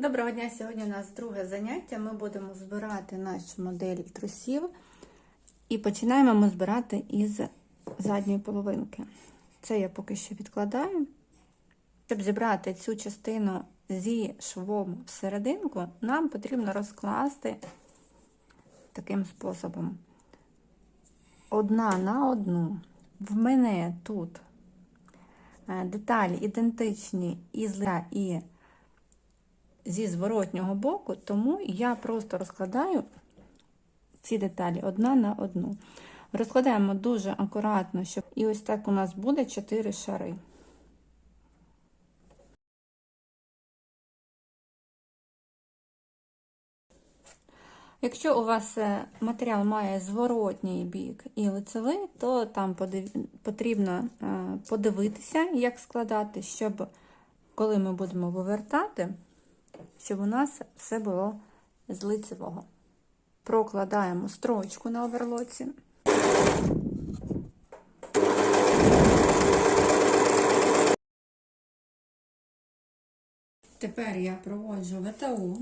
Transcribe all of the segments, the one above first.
Доброго дня! Сьогодні у нас друге заняття. Ми будемо збирати нашу модель трусів. І починаємо ми збирати із задньої половинки. Це я поки що відкладаю. Щоб зібрати цю частину зі швом всерединку, нам потрібно розкласти таким способом. Одна на одну. В мене тут е, деталі ідентичні і зля і зі зворотнього боку, тому я просто розкладаю ці деталі одна на одну. Розкладаємо дуже акуратно, щоб і ось так у нас буде 4 шари. Якщо у вас е, матеріал має зворотній бік і лицевий, то там потрібно е, подивитися, як складати, щоб коли ми будемо вивертати, щоб у нас все було з лицевого. Прокладаємо строчку на оверлоці. Тепер я проводжу ВТУ.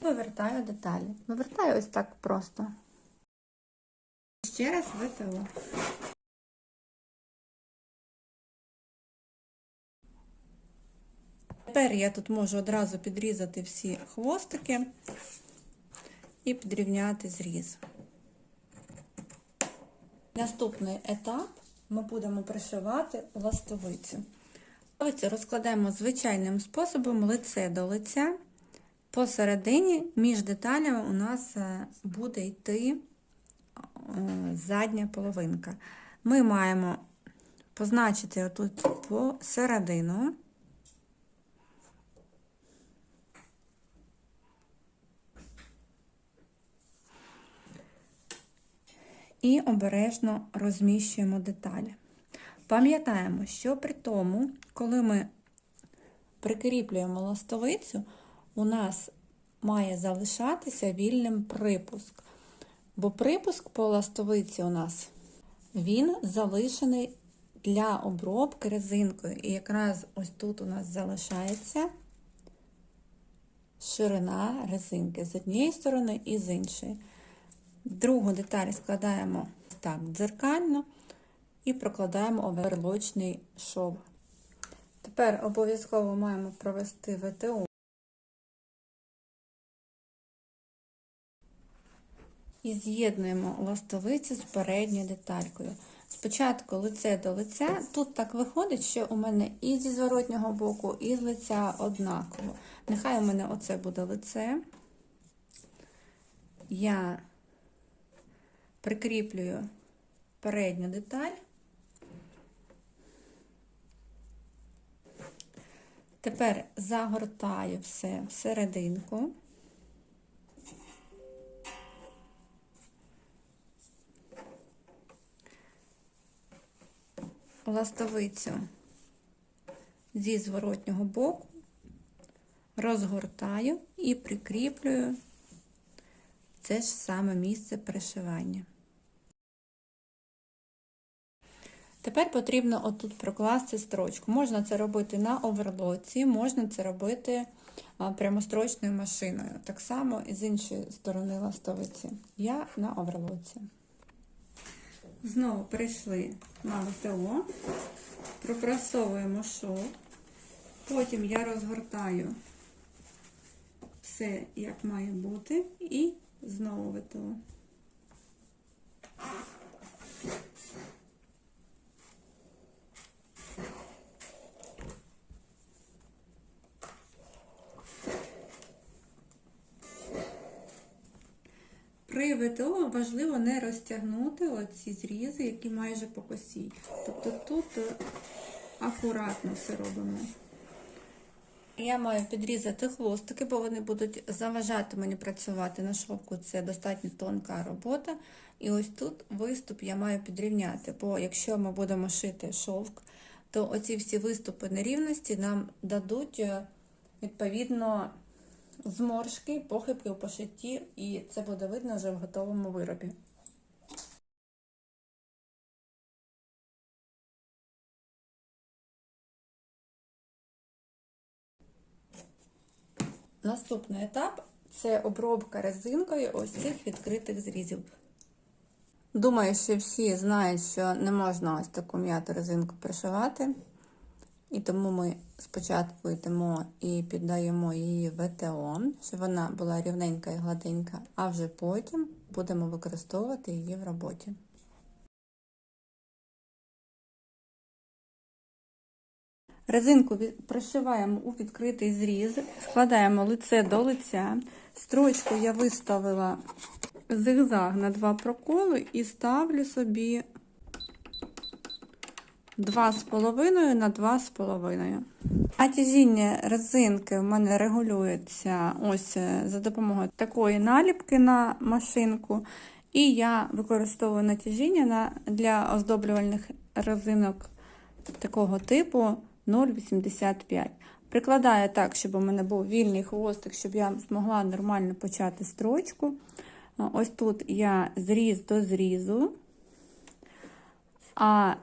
Вивертаю деталі. Вивертаю ось так просто. Ще раз ВТУ. Тепер я тут можу одразу підрізати всі хвостики і підрівняти зріз. Наступний етап ми будемо пришивати ластовицю. Ластовицю розкладаємо звичайним способом лице до лиця. Посередині між деталями у нас е, буде йти е, задня половинка. Ми маємо позначити отут посередину. І обережно розміщуємо деталі. Пам'ятаємо, що при тому, коли ми прикріплюємо ластовицю, у нас має залишатися вільним припуск. Бо припуск по ластовиці у нас він залишений для обробки резинкою. І якраз ось тут у нас залишається ширина резинки з однієї сторони і з іншої. Другу деталь складаємо так дзеркально і прокладаємо оверлочний шов. Тепер обов'язково маємо провести ВТУ. І з'єднуємо ластовицю з передньою деталькою. Спочатку лице до лиця. Тут так виходить, що у мене і зі зворотнього боку, і з лиця однаково. Нехай у мене оце буде лице. Я прикріплюю передню деталь. Тепер загортаю все всерединку. Ластовицю зі зворотнього боку розгортаю і прикріплюю це ж саме місце пришивання. Тепер потрібно отут прокласти строчку. Можна це робити на оверлоці, можна це робити прямострочною машиною. Так само і з іншої сторони ластовиці. Я на оверлоці. Знову перейшли на ВТО, пропрасовуємо шов, потім я розгортаю все, як має бути, і знову ВТО. При ВТО важливо не розтягнути оці зрізи, які майже по косі. Тобто тут е, акуратно все робимо. Я маю підрізати хвостики, бо вони будуть заважати мені працювати на шовку. Це достатньо тонка робота. І ось тут виступ я маю підрівняти, бо якщо ми будемо шити шовк, то оці всі виступи нерівності нам дадуть е, відповідно зморшки, похибки у пошитті, і це буде видно вже в готовому виробі. Наступний етап це обробка резинкою ось цих відкритих зрізів. Думаю, що всі знають, що не можна ось таку м'яту резинку пришивати. І тому ми спочатку йдемо і піддаємо її ВТО, щоб вона була рівненька і гладенька, а вже потім будемо використовувати її в роботі. Резинку пришиваємо у відкритий зріз, складаємо лице до лиця. Строчку я виставила зигзаг на два проколи і ставлю собі 2,5 на 2,5. Натяжіння резинки в мене регулюється ось е, за допомогою такої наліпки на машинку. І я використовую натяжіння для оздоблювальних резинок такого типу 0,85. Прикладаю так, щоб у мене був вільний хвостик, щоб я змогла нормально почати строчку. Ось тут я зріз до зрізу. А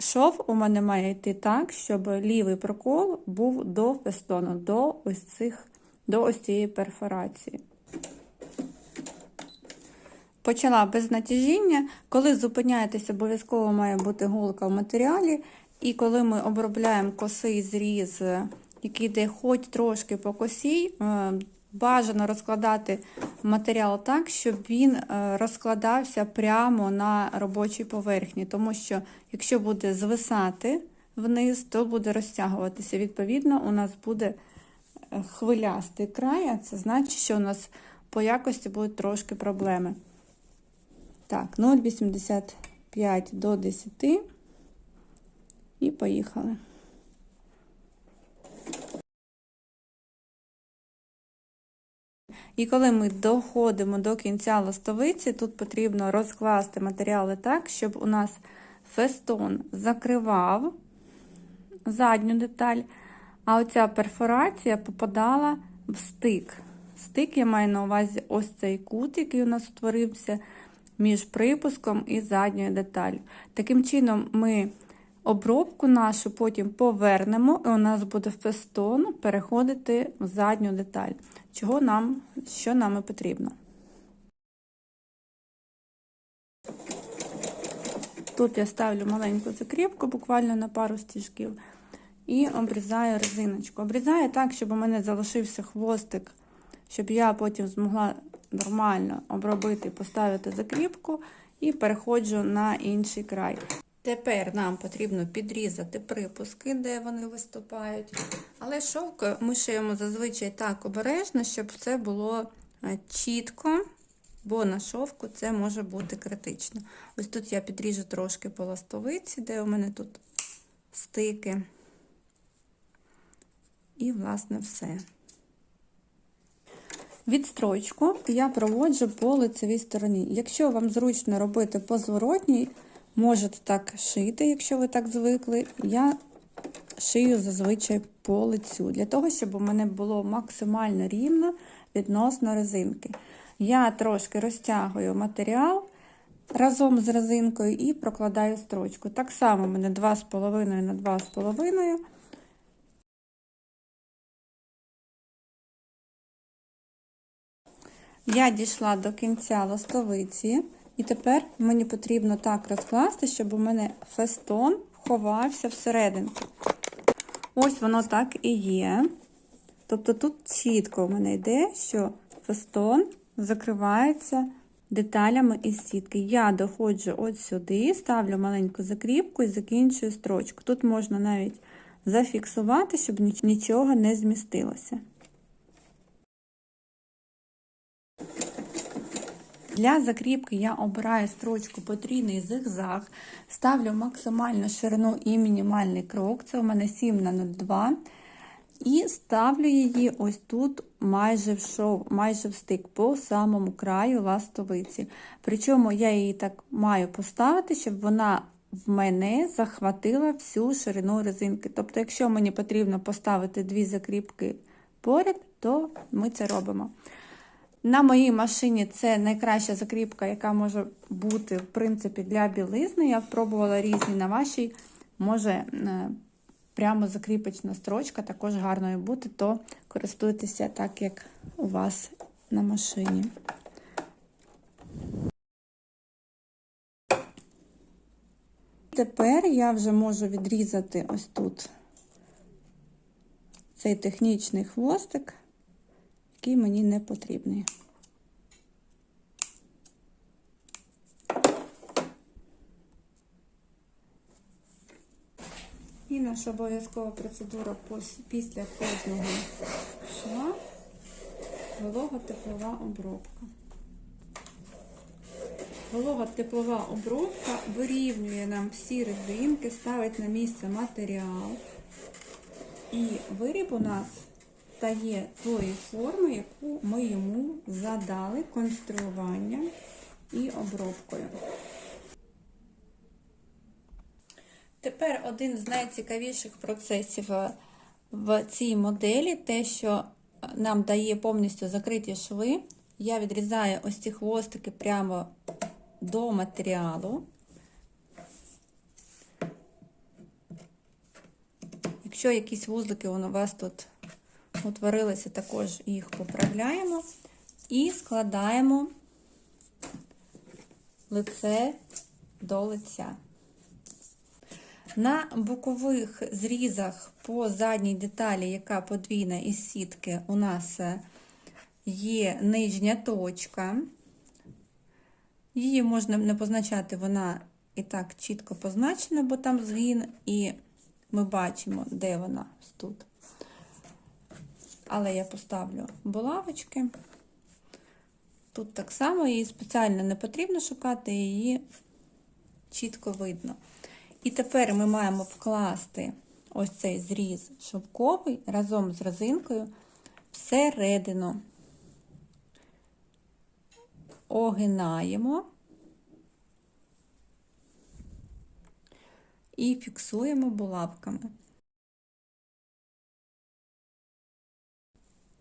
шов у мене має йти так, щоб лівий прокол був до фестону, до ось цих, до ось цієї перфорації. Почала без натяжіння. Коли зупиняєтесь, обов'язково має бути голка в матеріалі. І коли ми обробляємо косий зріз, який йде хоч трошки по косі, бажано розкладати матеріал так, щоб він розкладався прямо на робочій поверхні. Тому що, якщо буде звисати вниз, то буде розтягуватися. Відповідно, у нас буде хвилястий край, а це значить, що у нас по якості будуть трошки проблеми. Так, 0,85 до 10. І поїхали. І коли ми доходимо до кінця ластовиці, тут потрібно розкласти матеріали так, щоб у нас фестон закривав задню деталь, а оця перфорація попадала в стик. Стик я маю на увазі ось цей кут, який у нас утворився між припуском і задньою деталлю. Таким чином, ми обробку нашу потім повернемо, і у нас буде фестон переходити в задню деталь. Чого нам, що нам і потрібно. Тут я ставлю маленьку закріпку, буквально на пару стіжків, і обрізаю резиночку. Обрізаю так, щоб у мене залишився хвостик, щоб я потім змогла нормально обробити, поставити закріпку і переходжу на інший край. Тепер нам потрібно підрізати припуски, де вони виступають. Але шовк ми шиємо зазвичай так обережно, щоб все було е, чітко, бо на шовку це може бути критично. Ось тут я підріжу трошки по ластовиці, де у мене тут стики. І, власне, все. Відстрочку я проводжу по лицевій стороні. Якщо вам зручно робити по зворотній, можете так шити, якщо ви так звикли. Я шию зазвичай по лицю, для того, щоб у мене було максимально рівно відносно резинки. Я трошки розтягую матеріал разом з резинкою і прокладаю строчку. Так само у мене 2,5 на 2,5. Я дійшла до кінця ластовиці, і тепер мені потрібно так розкласти, щоб у мене фестон ховався всередину. Ось воно так і є. Тобто тут чітко у мене йде, що фестон закривається деталями із сітки. Я доходжу от сюди, ставлю маленьку закріпку і закінчую строчку. Тут можна навіть зафіксувати, щоб нічого не змістилося. Для закріпки я обираю строчку потрійний зигзаг, ставлю максимальну ширину і мінімальний крок, це у мене 7 на 02 і ставлю її ось тут майже в шов, майже в стик по самому краю ластовиці. Причому я її так маю поставити, щоб вона в мене захватила всю ширину резинки. Тобто, якщо мені потрібно поставити дві закріпки поряд, то ми це робимо. На моїй машині це найкраща закріпка, яка може бути, в принципі, для білизни. Я пробувала різні на вашій, може е, прямо закріпочна строчка також гарною бути, то користуйтеся так, як у вас на машині. Тепер я вже можу відрізати ось тут цей технічний хвостик, який мені не потрібний. І наша обов'язкова процедура після кожного шва волого-теплова обробка. Волога теплова обробка вирівнює нам всі резинки, ставить на місце матеріал. І виріб у нас стає тої форми, яку ми йому задали конструюванням і обробкою. Тепер один з найцікавіших процесів в цій моделі те, що нам дає повністю закриті шви. Я відрізаю ось ці хвостики прямо до матеріалу. Якщо якісь вузлики у вас тут утворилися, також їх поправляємо і складаємо лице до лиця. На бокових зрізах по задній деталі, яка подвійна із сітки, у нас є нижня точка. Її можна не позначати, вона і так чітко позначена, бо там згін, і ми бачимо, де вона тут. Але я поставлю булавочки. Тут так само її спеціально не потрібно шукати, її чітко видно. І тепер ми маємо вкласти ось цей зріз шовковий разом з резинкою всередину. Огинаємо і фіксуємо булавками.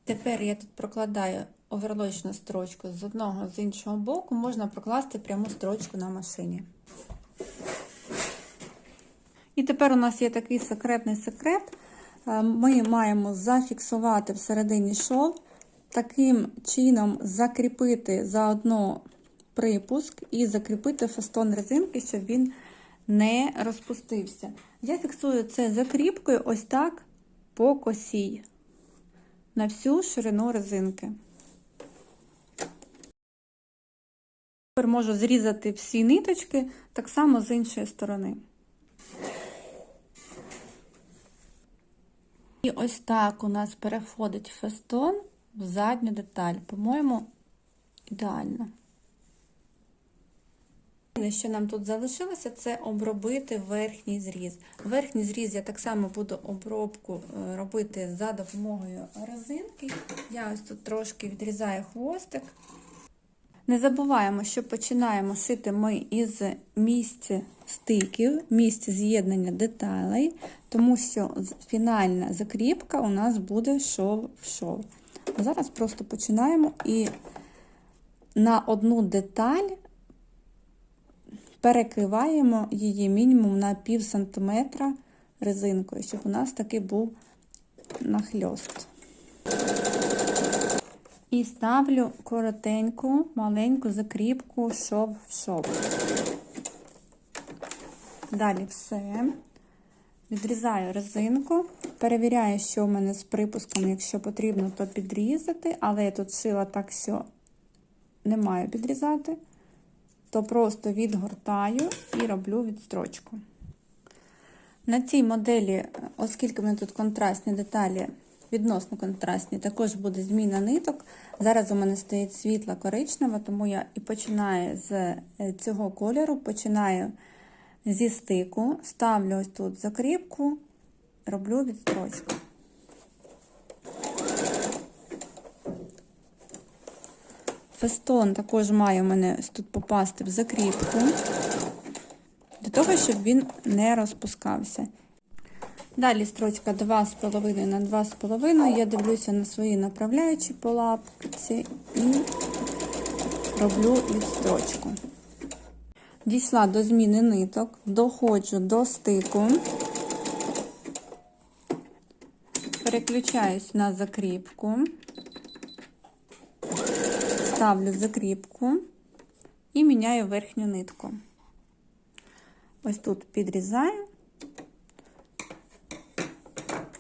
Тепер я тут прокладаю оверлочну строчку з одного з іншого боку, можна прокласти пряму строчку на машині. І тепер у нас є такий секретний секрет. Ми маємо зафіксувати всередині шов, таким чином закріпити заодно припуск і закріпити фастон резинки, щоб він не розпустився. Я фіксую це закріпкою ось так по косій на всю ширину резинки. Тепер можу зрізати всі ниточки так само з іншої сторони. І ось так у нас переходить фестон в задню деталь. По-моєму, ідеально. Що нам тут залишилося, це обробити верхній зріз. Верхній зріз я так само буду обробку робити за допомогою резинки. Я ось тут трошки відрізаю хвостик. Не забуваємо, що починаємо шити ми із місця стиків, місця з'єднання деталей, тому що фінальна закріпка у нас буде шов в шов. Зараз просто починаємо і на одну деталь перекриваємо її мінімум на пів сантиметра резинкою, щоб у нас такий був нахльост. І ставлю коротеньку, маленьку закріпку шов в шов. Далі все. Відрізаю резинку, перевіряю, що в мене з припуском, якщо потрібно, то підрізати, але я тут шила так, що не маю підрізати, то просто відгортаю і роблю відстрочку. На цій моделі, оскільки в мене тут контрастні деталі, відносно контрастні, також буде зміна ниток. Зараз у мене стоїть світла коричнева, тому я і починаю з цього кольору, починаю зі стику, ставлю ось тут закріпку, роблю відстрочку. Фестон також має у мене тут попасти в закріпку, для того, щоб він не розпускався. Далі строчка 2,5 на 2,5. Я дивлюся на свої направляючі по лапці і роблю відстрочку. Дійшла до зміни ниток, доходжу до стику Переключаюсь на закріпку, ставлю закріпку і міняю верхню нитку. Ось тут підрізаю,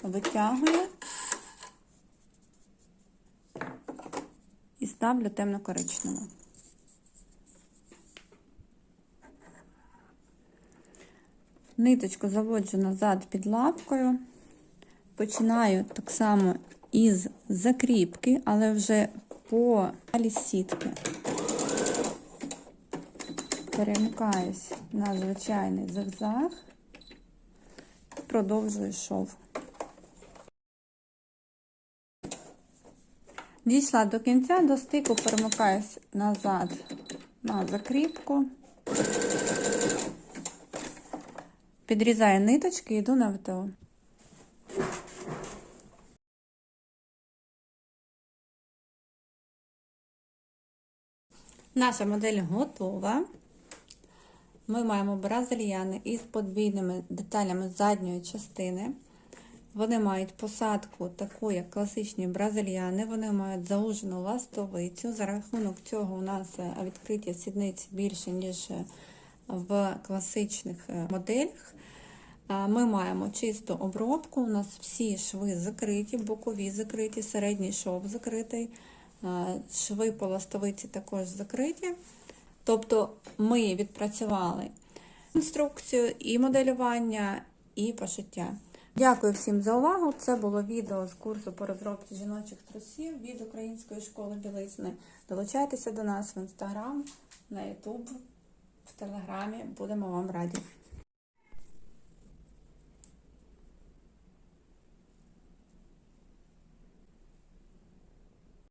витягую і ставлю темно-коричневу. Ниточку заводжу назад під лапкою. Починаю так само із закріпки, але вже по далі сітки. Перемикаюсь на звичайний зигзаг, продовжую шов. Дійшла до кінця, до стику перемикаюсь назад на закріпку. Підрізаю ниточки і йду на ВТО. Наша модель готова. Ми маємо бразильяни із подвійними деталями задньої частини. Вони мають посадку таку, як класичні бразильяни. Вони мають заужену ластовицю. За рахунок цього у нас відкриття сідниць більше, ніж в класичних моделях. Ми маємо чисту обробку, у нас всі шви закриті, бокові закриті, середній шов закритий, шви по ластовиці також закриті. Тобто ми відпрацювали інструкцію і моделювання, і пошиття. Дякую всім за увагу. Це було відео з курсу по розробці жіночих трусів від Української школи білизни. Долучайтеся до нас в інстаграм, на ютуб, в телеграмі. Будемо вам раді.